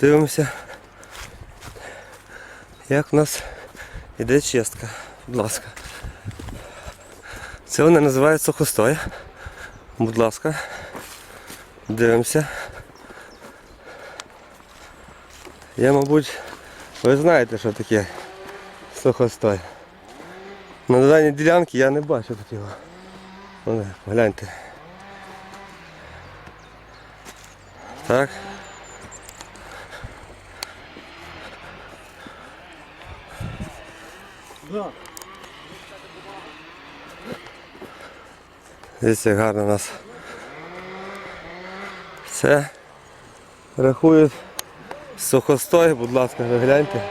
Дивимося, як в нас іде чистка. Будь ласка. Це вони називають сухостой. Будь ласка. Дивимося. Я, мабуть, ви знаєте, що таке сухостой. На даній ділянці я не бачу такого. Гляньте. Так. Дивіться, як гарно у нас. Це рахують сухостой, будь ласка, ви гляньте.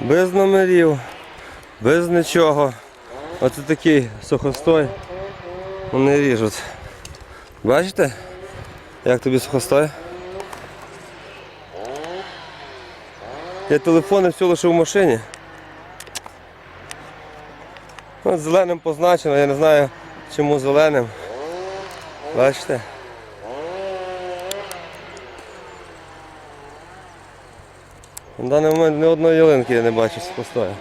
Без номерів, без нічого. Оце такий сухостой. Вони ріжуть. Бачите? Як тобі сухостой? Я телефон і все лише в машині. От зеленим позначено, я не знаю чому зеленим. Бачите? На даний момент ні одної ялинки я не бачу з пустою.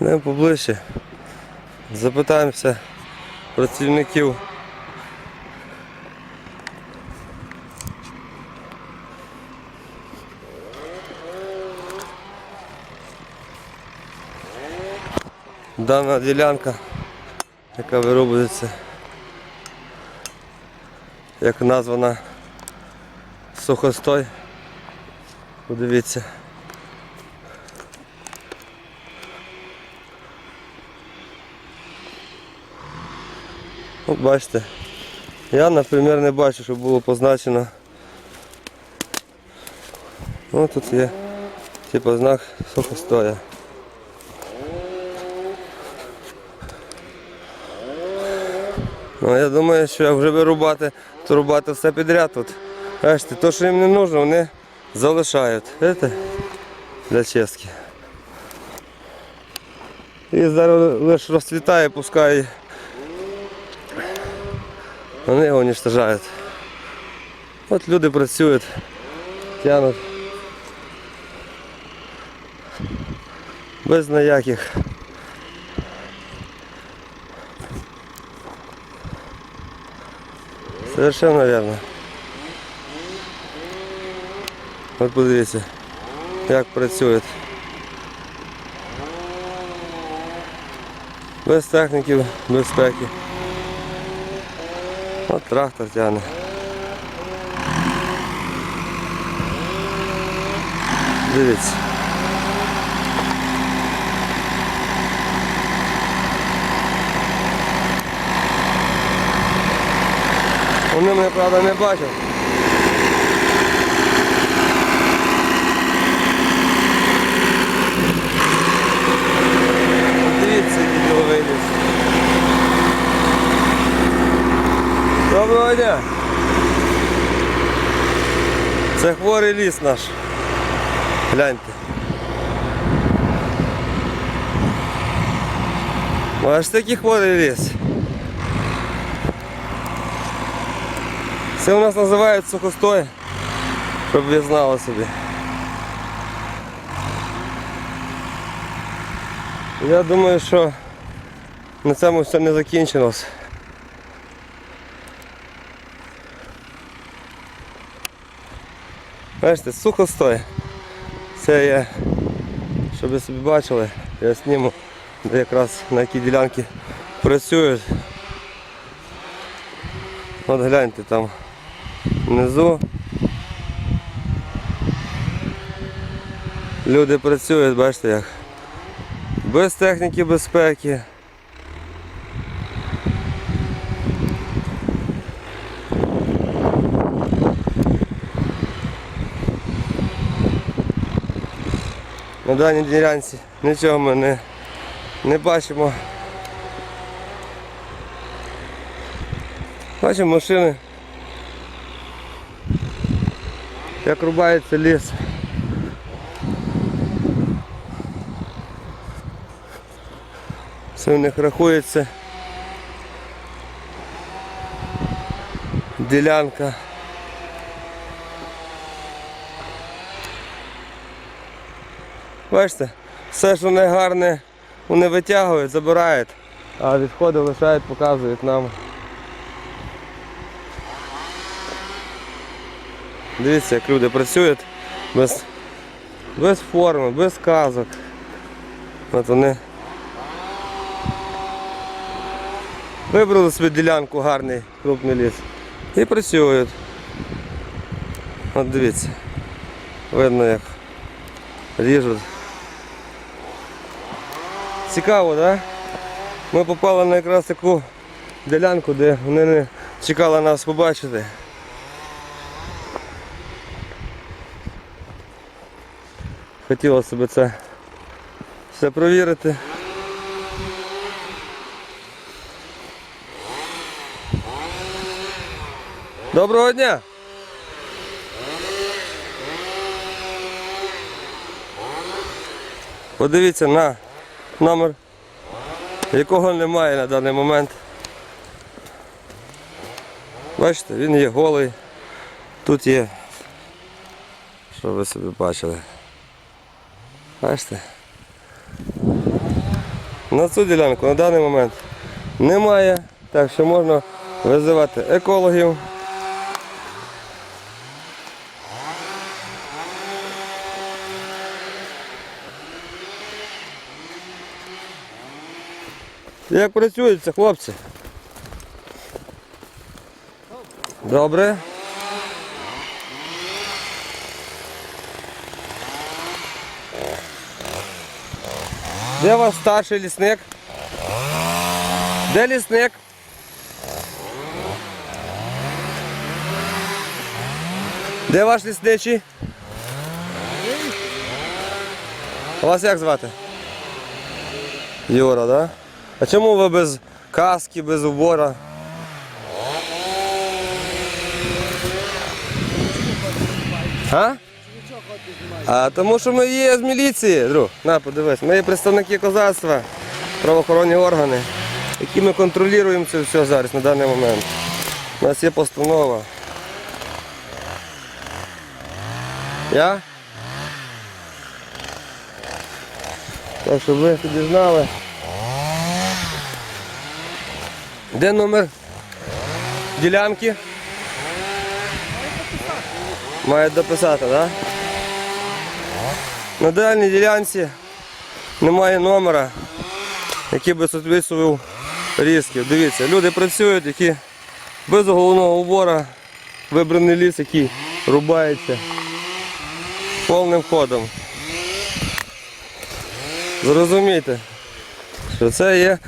Йдемо поближче. Запитаємося працівників. Дана ділянка, яка виробляється, як названа сухостой. Подивіться. От бачите, я, наприклад, не бачу, щоб було позначено. Ну тут є типу знак сухостоя. Ну, я думаю, що як вже вирубати, то рубати все підряд тут. Бачите, то, що їм не нужно, вони залишають. Видите? Для чистки. І зараз лише розцвітає, пускай вони його уничтожають. От люди працюють, тянуть. Без ніяких. Совершенно верно. От подивіться, як працюють. Без техніки, безпеки. От трактор тягне. Дивіться. Вони мене, правда, не бачать. Доброго дня. Це хворий ліс наш. Гляньте. Бачите, який хворий ліс. Це у нас називають сухостой, щоб ви знали собі. Я думаю, що на цьому все не закінчилось. Бачите, сухостой. Це я, щоб ви собі бачили, я зніму, де якраз на якій ділянці працюють. От гляньте там внизу. Люди працюють, бачите як. Без техніки безпеки. На даній ділянці нічого ми не, не бачимо. Бачимо машини. Як рубається ліс. Все в них рахується. Ділянка. Бачите, все, що не гарне, вони витягують, забирають, а відходи лишають, показують нам. Дивіться, як люди працюють без, без форми, без казок. От вони вибрали собі ділянку гарний, крупний ліс. І працюють. От дивіться. Видно як ріжуть. Цікаво. Да? Ми попали на якраз таку ділянку, де вони не чекали нас побачити. Хотілося б це все провірити. Доброго дня! Подивіться на номер, якого немає на даний момент. Бачите, він є голий. Тут є, що ви собі бачили. Бачите? На цю ділянку на даний момент немає, так що можна визивати екологів. Як працюється, хлопці? Добре. Де ваш старший лісник? Де лісник? Де ваш лісничий? Вас як звати? Юра, да? А чому ви без каски, без убора? А? А тому що ми є з міліції, друг. На, подивись, ми є представники козацтва, правоохоронні органи, які ми контролюємо це все зараз на даний момент. У нас є постанова. Я? Так, щоб ви тоді знали. Де номер ділянки? Мають дописати, так? Да? На дальній ділянці немає номера, який би відповідав різків. Дивіться, люди працюють, які без головного убора вибраний ліс, який рубається повним ходом. Зрозумійте, що це є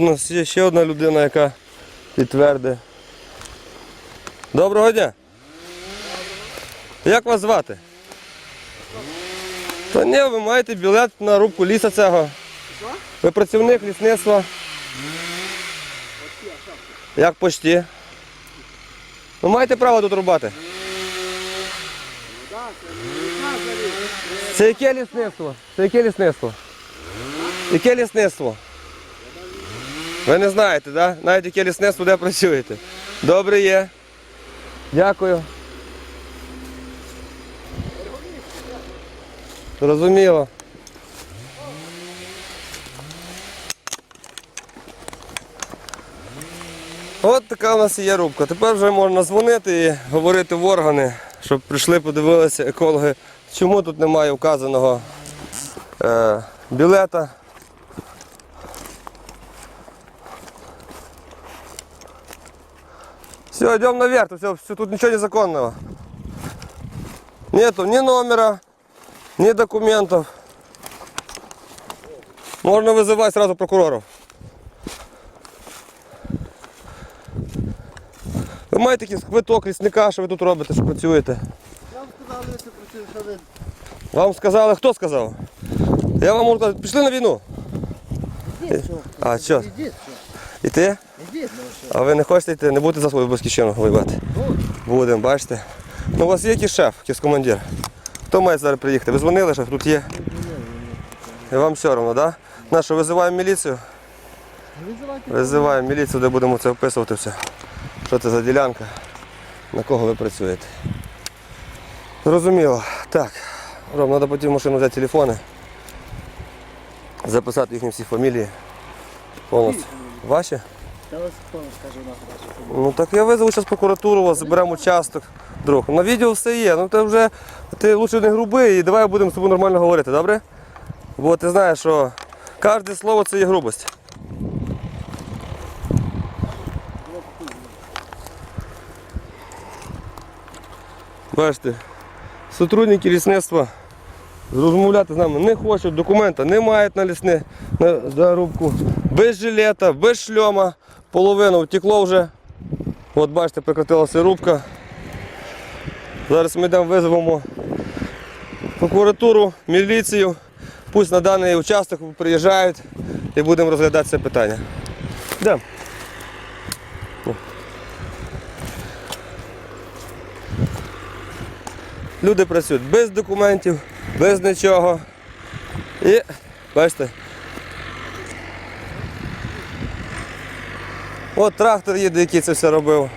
От у нас є ще одна людина, яка підтвердить. Доброго дня. Як вас звати? Та ні, ви маєте білет на рубку ліса цього. Ви працівник лісництва. Як почті? Ви маєте право тут рубати? Це яке лісництво? Це яке лісництво? Яке лісництво? Ви не знаєте. Да? Навіть яке лісництво, де працюєте. Добре є. Дякую. Зрозуміло. От така у нас і є рубка. Тепер вже можна дзвонити і говорити в органи, щоб прийшли, подивилися екологи, чому тут немає вказаного е, білета. Все, идем наверх, все, все, тут ничего незаконного. Нету ни номера, ни документов. Можно вызывать сразу прокуроров. Ви маєте якийсь квиток лісника, що ви тут робите, що працюєте? Нам сказали, що працює, що ви Вам сказали, хто сказав? Я вам можу сказати, пішли на війну. йдіть, що. А, що? Йдіть, Іти? Ідіть, ну що. А ви не хочете не будете за свою батьківщину воювати? Будемо, бачите. Ну у вас є якийсь шеф, якийсь командир. Хто має зараз приїхати? Ви дзвонили, що тут є? І вам все одно, так? Да? На що, визиваємо міліцію? Визиваємо міліцію, де будемо це описувати все. Що це за ділянка, на кого ви працюєте. Зрозуміло. Так. Ром, треба потім в машину взяти телефони. Записати їхні всі фамілії. Повністю. Ваші? Ну так я визову зараз прокуратуру, вас заберемо участок. Друг. На відео все є. Ну ти вже ти лучше не грубий і давай будемо з тобою нормально говорити, добре? Бо ти знаєш, що кожне слово це є грубость. Бачите, сотрудники лісництва розмовляти з нами не хочуть, документа не мають на лісне на зарубку. Без жилета, без шльома, половину втекло вже. От бачите, прекратилася рубка. Зараз ми йдемо визовемо прокуратуру, міліцію. Пусть на даний участок приїжджають і будемо розглядати це питання. Йдемо. Люди працюють без документів, без нічого. І бачите. От трактор їде, який це все робив.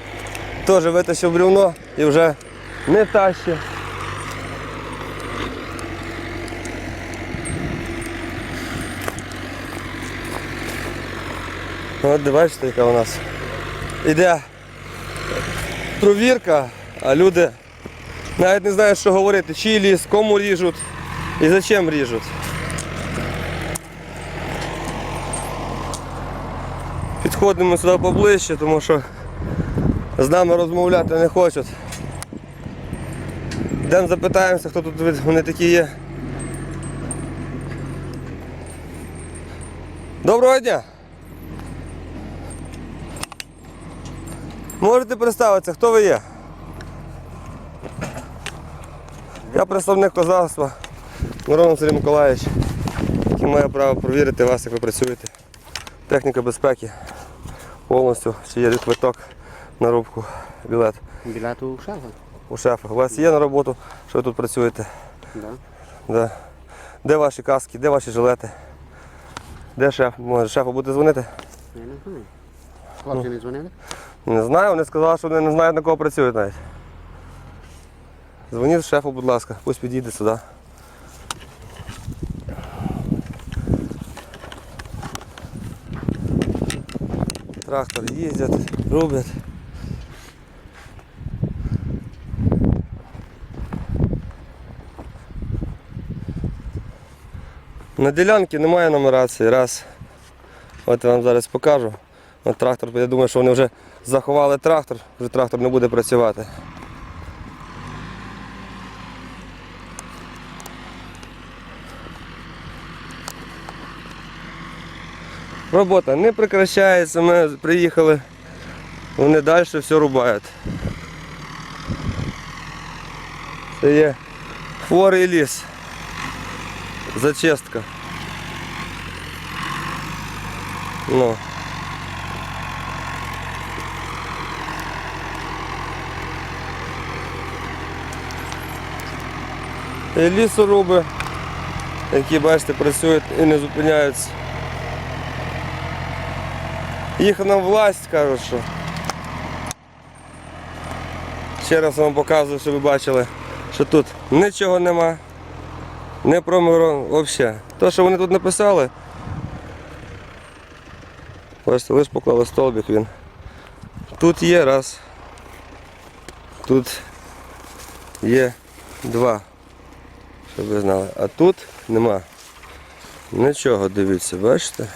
Теж витащив бревно і вже не тащить. От бачите, яка у нас іде провірка, а люди навіть не знають, що говорити, чий ліс, кому ріжуть і за чим ріжуть. Підходимо сюди поближче, тому що з нами розмовляти не хочуть. Йдемо запитаємося, хто тут вони такі є. Доброго дня! Можете представитися, хто ви є? Я представник козацтва Миронов Сергій Миколаївич, який має право провірити вас, як ви працюєте. Техніка безпеки повністю, чи є квиток на рубку, білет Білету у шефа? у шефа. У вас є на роботу, що ви тут працюєте? Да. Да. Де ваші каски, де ваші жилети? Де шеф? Може шефу буде дзвонити? Я не знаю. Хлопці не дзвонили? Не знаю, вони сказали, що вони не знають на кого працюють навіть. Дзвоніть шефу, будь ласка, пусть підійде сюди. Трактор їздять, роблять. На ділянці немає нумерації, раз. От я вам зараз покажу. От трактор, я думаю, що вони вже заховали трактор, вже трактор не буде працювати. Робота не прекращається, ми приїхали, вони далі все рубають. Це є хворий ліс. Зачистка. Ну. І лісоруби, які, бачите, працюють і не зупиняються. Їх нам власть кажуть, що. Ще раз вам показую, щоб ви бачили, що тут нічого нема. Не промирон взагалі. То, що вони тут написали, бачите, лише поклали столбик він. Тут є раз. Тут є два. Щоб ви знали. А тут нема. Нічого, дивіться, бачите?